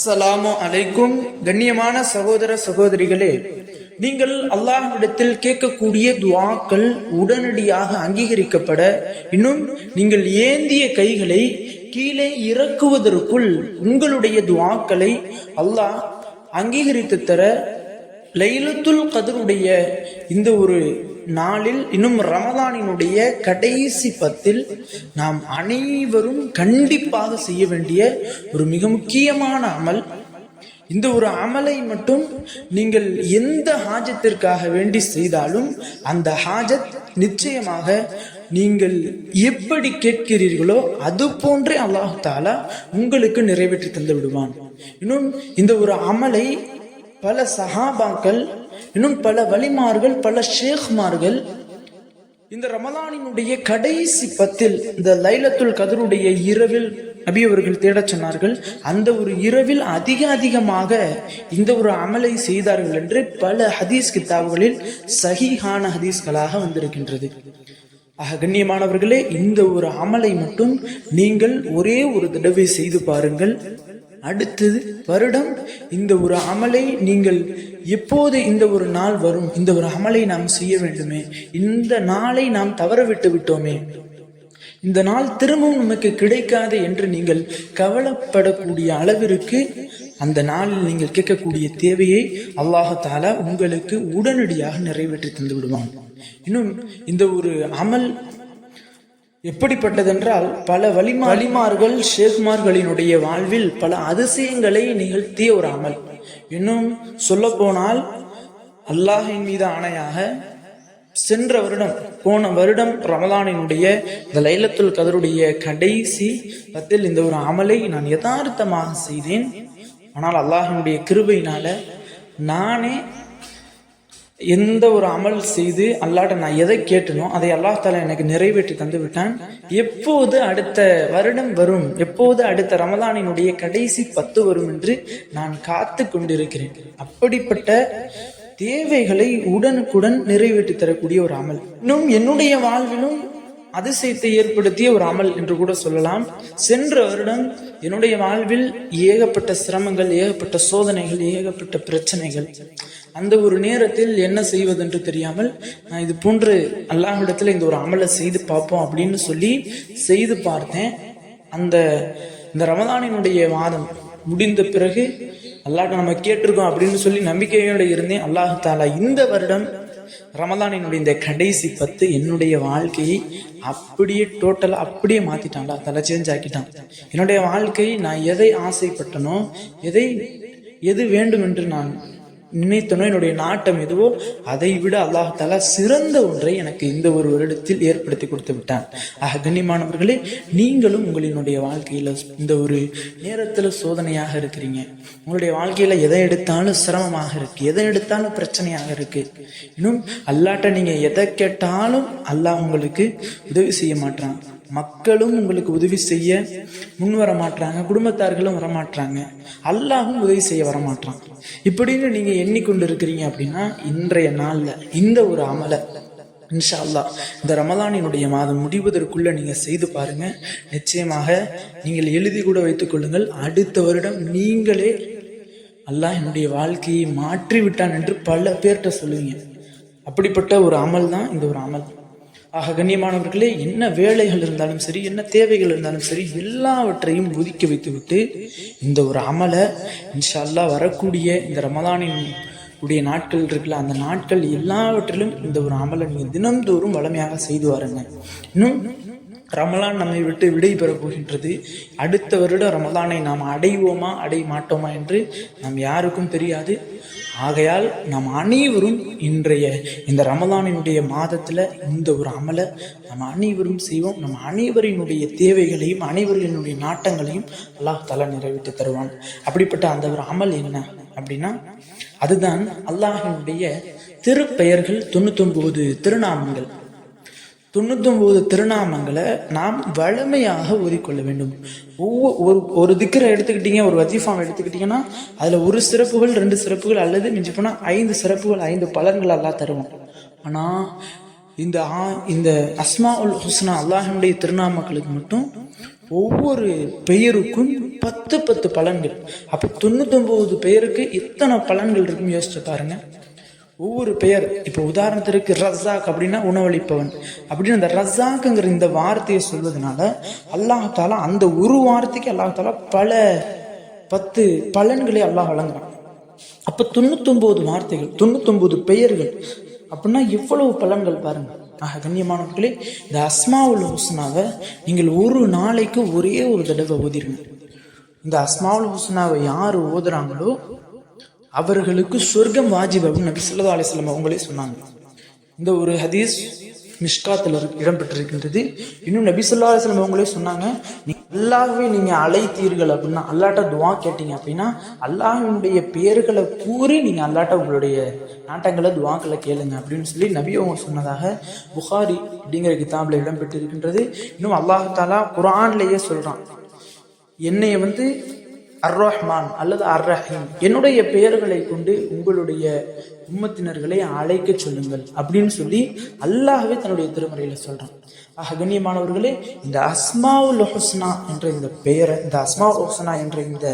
அஸ்ஸலாமு அலைக்கும் கண்ணியமான சகோதர சகோதரிகளே நீங்கள் அல்லாஹ்விடத்தில் கேட்கக்கூடிய துவாக்கள் உடனடியாக அங்கீகரிக்கப்பட இன்னும் நீங்கள் ஏந்திய கைகளை கீழே இறக்குவதற்குள் உங்களுடைய துவாக்களை அல்லாஹ் அங்கீகரித்து தர லைலத்துல் கதருடைய இந்த ஒரு நாளில் இன்னும் ரமதானினுடைய கடைசி பத்தில் நாம் அனைவரும் கண்டிப்பாக செய்ய வேண்டிய ஒரு மிக முக்கியமான அமல். இந்த ஒரு அமலை மட்டும் நீங்கள் எந்த ஹாஜத்திற்காக வேண்டி செய்தாலும் அந்த ஹாஜத் நிச்சயமாக நீங்கள் எப்படி கேட்கிறீர்களோ அது போன்றே அல்லாஹ் தாலா உங்களுக்கு நிறைவேற்றி தந்து விடுவான். இன்னும் இந்த ஒரு அமலை பல சஹாபாக்கள் இன்னும் பல வலிமார்கள் பல ஷேக்மார்கள் இந்த ரமலானினுடைய கடைசி பத்தில் இந்த லைலத்துல் கதருடைய இரவில் நபி அவர்கள் தேடச் சொன்னார்கள் அந்த ஒரு இரவில் அதிக அதிகமாக இந்த ஒரு அமலை செய்தார்கள் என்று பல ஹதீஸ் கித்தாபுகளில் சகிஹான ஹதீஸ்களாக வந்திருக்கின்றது. ஆக கண்ணியமானவர்களே இந்த ஒரு அமலை மட்டும் நீங்கள் ஒரே ஒரு தடவை செய்து பாருங்கள். அடுத்தது வருடம் இந்த ஒரு அமலை நீங்கள் எப்போது இந்த ஒரு நாள் வரும்? இந்த ஒரு அமலை நாம் செய்ய வேண்டுமே. இந்த நாளை நாம் தவற விட்டு விட்டோமே. இந்த நாள் திரும்பவும் நமக்கு கிடைக்காது என்று நீங்கள் கவலைப்படக்கூடிய அளவிற்கு அந்த நாளில் நீங்கள் கேட்கக்கூடிய தேவையை அல்லாஹாலா உங்களுக்கு உடனடியாக நிறைவேற்றி தந்து விடுவான். இன்னும் இந்த ஒரு அமல் எப்படிப்பட்டதென்றால் பல வலிமா வலிமார்கள் ஷேக்மார்களினுடைய வாழ்வில் பல அதிசயங்களை நிகழ்த்திய ஒரு அமல் இன்னும் சொல்ல போனால் அல்லாஹின் மீது ஆணையாக சென்ற வருடம் போன வருடம் ரமலானினுடைய இந்த லைலத்துல் கதருடைய கடைசி பத்தில் இந்த ஒரு அமலை நான் யதார்த்தமாக செய்தேன். ஆனால் அல்லாஹினுடைய கிருபையினால நானே எந்த ஒரு அமல் செய்து அல்லாட்ட நான் எதை கேட்டனோ அதை அல்லாஹ் தாலா எனக்கு நிறைவேற்றி தந்து விட்டான். எப்போது அடுத்த வருடம் வரும் எப்போது அடுத்த ரமதானினுடைய கடைசி பத்து வரும் என்று நான் காத்து கொண்டிருக்கிறேன். அப்படிப்பட்ட தேவைகளை உடனுக்குடன் நிறைவேற்றி தரக்கூடிய ஒரு அமல். இன்னும் என்னுடைய வாழ்விலும் அதிசயத்தை ஏற்படுத்திய ஒரு அமல் என்று கூட சொல்லலாம். சென்ற வருடம் என்னுடைய வாழ்வில் ஏகப்பட்ட சிரமங்கள் ஏகப்பட்ட சோதனைகள் ஏகப்பட்ட பிரச்சனைகள். அந்த ஒரு நேரத்தில் என்ன செய்வதென்று தெரியாமல் நான் இது போன்று அல்லாஹிடத்தில் இந்த ஒரு அமலை செய்து பார்ப்போம் அப்படின்னு சொல்லி செய்து பார்த்தேன். அந்த இந்த ரமதானினுடைய மாதம் முடிந்த பிறகு அல்லாஹ் நம்ம கேட்டிருக்கோம் அப்படின்னு சொல்லி நம்பிக்கையோடு இருந்தேன். அல்லாஹ் தாலா இந்த வருடம் ரமதானினுடைய இந்த கடைசி பத்து என்னுடைய வாழ்க்கையை அப்படியே டோட்டலாக அப்படியே மாற்றிட்டான்டா தலை சேஞ்ச் ஆக்கிட்டான். என்னுடைய வாழ்க்கை நான் எதை ஆசைப்பட்டனோ எதை எது வேண்டும் என்று நான் நினைத்தனோ என்னுடைய நாட்டம் எதுவோ அதை விட அல்லாஹால சிறந்த ஒன்றை எனக்கு இந்த ஒரு வருடத்தில் ஏற்படுத்தி கொடுத்து விட்டான். ஆக கண்ணியமானவர்களே நீங்களும் உங்களினுடைய வாழ்க்கையில் இந்த ஒரு நேரத்தில் சோதனையாக இருக்கிறீங்க. உங்களுடைய வாழ்க்கையில் எதை எடுத்தாலும் சிரமமாக இருக்கு. எதை எடுத்தாலும் பிரச்சனையாக இருக்கு. இன்னும் அல்லாட்ட நீங்கள் எதை கேட்டாலும் அல்லாஹ் உங்களுக்கு உதவி செய்ய மாட்டான் மக்களும் உங்களுக்கு உதவி செய்ய முன் வர மாட்டாங்க குடும்பத்தார்களும் வரமாட்டாங்க அல்லாஹும் உதவி செய்ய வரமாட்டான் இப்படின்னு நீங்க எண்ணிக்கொண்டு இருக்கிறீங்க அப்படின்னா இன்றைய நாள்ல இந்த ஒரு அமலை இன்ஷா அல்லாஹ் இந்த ரமலானினுடைய மாதம் முடிவதற்குள்ள நீங்க செய்து பாருங்க. நிச்சயமாக நீங்கள் எழுதி கூட வைத்துக் கொள்ளுங்கள். அடுத்த வருடம் நீங்களே அல்லாஹ் என்னுடைய வாழ்க்கையை மாற்றி விட்டான் என்று பல பேர்கிட்ட சொல்லுவீங்க. அப்படிப்பட்ட ஒரு அமல் தான் இந்த ஒரு அமல். ஆக கண்ணியமானவர்களே என்ன வேலைகள் இருந்தாலும் சரி என்ன தேவைகள் இருந்தாலும் சரி எல்லாவற்றையும் ஒதுக்கி வைத்துவிட்டு இந்த ஒரு அமலை இன்ஷால்லா வரக்கூடிய இந்த ரமதானின் உடைய நாட்கள் இருக்குல்ல அந்த நாட்கள் எல்லாவற்றிலும் இந்த ஒரு அமலை நீங்கள் தினம்தோறும் வளமையாக செய்து வாருங்க. இன்னும் ரமலான் நம்மை விட்டு விடை பெறப் போகின்றது. அடுத்த வருடம் ரமலானை நாம் அடைவோமா அடைய மாட்டோமா என்று நாம் யாருக்கும் தெரியாது. ஆகையால் நாம் அனைவரும் இன்றைய இந்த ரமலானினுடைய மாதத்தில் இந்த ஒரு அமலை நம்ம அனைவரும் செய்வோம். நம்ம அனைவரினுடைய தேவைகளையும் அனைவரினுடைய நாட்டங்களையும் அல்லாஹ் தலா நிறைவேற்றி தருவான். அப்படிப்பட்ட அந்த ஒரு அமல் என்ன அப்படின்னா அதுதான் அல்லாஹினுடைய திருப்பெயர்கள் தொண்ணூத்தொன்பது திருநாமங்கள். தொண்ணூத்தொம்பது திருநாமங்களை நாம் வளமையாக ஓதிக்கொள்ள வேண்டும். ஒவ்வொரு ஒரு ஒரு திக்கரை எடுத்துக்கிட்டீங்க ஒரு வஜீஃபாவை எடுத்துக்கிட்டிங்கன்னா அதில் ஒரு சிறப்புகள் ரெண்டு சிறப்புகள் அல்லது மிஞ்சி போனால் ஐந்து சிறப்புகள் ஐந்து பலன்கள் எல்லாம் தருவோம் ஆனால் இந்த ஆ இந்த அஸ்மா உல் ஹுஸ்னா அல்லாஹினுடைய திருநாமக்களுக்கு மட்டும் ஒவ்வொரு பெயருக்கும் பத்து பத்து பலன்கள். அப்போ தொண்ணூத்தொம்பது பெயருக்கு எத்தனை பலன்கள் இருக்குன்னு யோசிச்சு பாருங்கள் ஒவ்வொரு பெயர். இப்போ உதாரணத்திற்கு ரஸாக் அப்படின்னா உணவளிப்பவன். அப்படின்னு அந்த ரஸாக்குங்கிற இந்த வார்த்தையை சொல்வதனால அல்லாஹாலா அந்த ஒரு வார்த்தைக்கு அல்லாஹாலா பல பத்து பலன்களை அல்லாஹ் வழங்குறான். அப்போ தொண்ணூத்தொம்பது வார்த்தைகள் தொண்ணூத்தொம்பது பெயர்கள். அப்படின்னா எவ்வளவு பலன்கள் பாருங்கள் ஆக கண்ணியமானவர்களே இந்த அஸ்மாவுல் ஹுஸ்னாவை நீங்கள் ஒரு நாளைக்கு ஒரே ஒரு தடவை ஓதிருங்க. இந்த அஸ்மாவுல் ஹுஸ்னாவை யார் ஓதுறாங்களோ அவர்களுக்கு சொர்க்கம் வாஜிப் அப்படின்னு நபி சொல்லா அலிஸ்லாம் அவங்களே சொன்னாங்க. இந்த ஒரு ஹதீஸ் மிஷ்காத்தில் இடம்பெற்றிருக்கின்றது. இன்னும் நபி சொல்லா அலிஸ்லாம் அவங்களே சொன்னாங்க நீ அல்லாவே நீங்கள் அழைத்தீர்கள் அப்படின்னா அல்லாட்ட துவா கேட்டீங்க அப்படின்னா அல்லாஹினுடைய பேர்களை கூறி நீங்கள் அல்லாட்ட உங்களுடைய நாட்டங்களை துவாக்களை கேளுங்க அப்படின்னு சொல்லி நபி அவங்க சொன்னதாக புகாரி அப்படிங்கிற கிதாபில் இடம்பெற்றிருக்கின்றது. இன்னும் அல்லாஹாலா குரான்லேயே சொல்கிறான் என்னைய வந்து அர் ரஹ்மான் அல்லது அர் ரஹீம் என்னுடைய பெயர்களை கொண்டு உங்களுடைய உம்மத்தினர்களை அழைக்க சொல்லுங்கள் அப்படின்னு சொல்லி அல்லாஹவே தன்னுடைய திருமறையில் சொல்கிறான் ஆக கண்ணியமானவர்களே இந்த அஸ்மாவுல் ஹுஸ்னா என்ற இந்த பெயரை இந்த அஸ்மா ஹுஸ்னா என்ற இந்த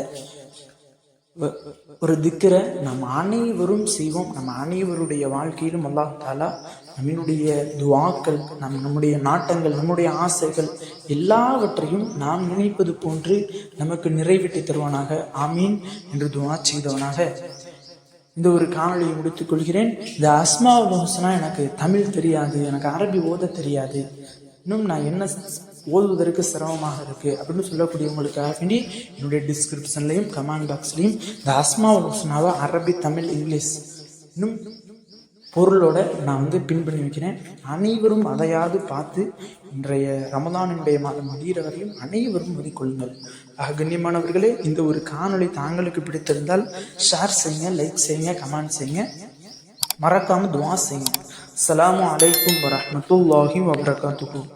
ஒரு திக்கரை நாம் அனைவரும் செய்வோம். நம்ம அனைவருடைய வாழ்க்கையிலும் அல்லாஹ் தாலா நம்மளுடைய துவாக்கள் நம் நம்முடைய நாட்டங்கள் நம்முடைய ஆசைகள் எல்லாவற்றையும் நாம் நினைப்பது போன்று நமக்கு நிறைவேற்றி தருவானாக. ஆமீன் என்று துவா செய்தவனாக. இந்த ஒரு காணொலியை முடித்துக் கொள்கிறேன். இந்த அஸ்மா ஹுஸ்னா எனக்கு தமிழ் தெரியாது எனக்கு அரபி ஓத தெரியாது. இன்னும் நான் என்ன ஓதுவதற்கு சிரமமாக இருக்குது அப்படின்னு சொல்லக்கூடியவங்களுக்காக வேண்டி என்னுடைய டிஸ்கிரிப்ஷன்லையும் கமெண்ட் பாக்ஸ்லையும் இந்த அஸ்மா ஹுஸ்னாவை அரபி தமிழ் இங்கிலீஷ் இன்னும் பொருளோட நான் வந்து பின்பற்றி வைக்கிறேன். அனைவரும் அதையாவது பார்த்து இன்றைய ரமதானினுடைய மாதம் முடிகிற வரையும் அனைவரும் ஓதிக்கொள்ளுங்கள். ஆக கண்ணியமானவர்களே இந்த ஒரு காணொளி தாங்களுக்கு பிடித்திருந்தால் ஷேர் செய்யுங்க லைக் செய்யுங்க கமெண்ட் செய்யுங்க. மறக்காமல் துவா செய்யுங்க. அஸ்ஸலாமு அலைக்கும் வரமத்துல்லாஹி வபரகாத்துக்கும்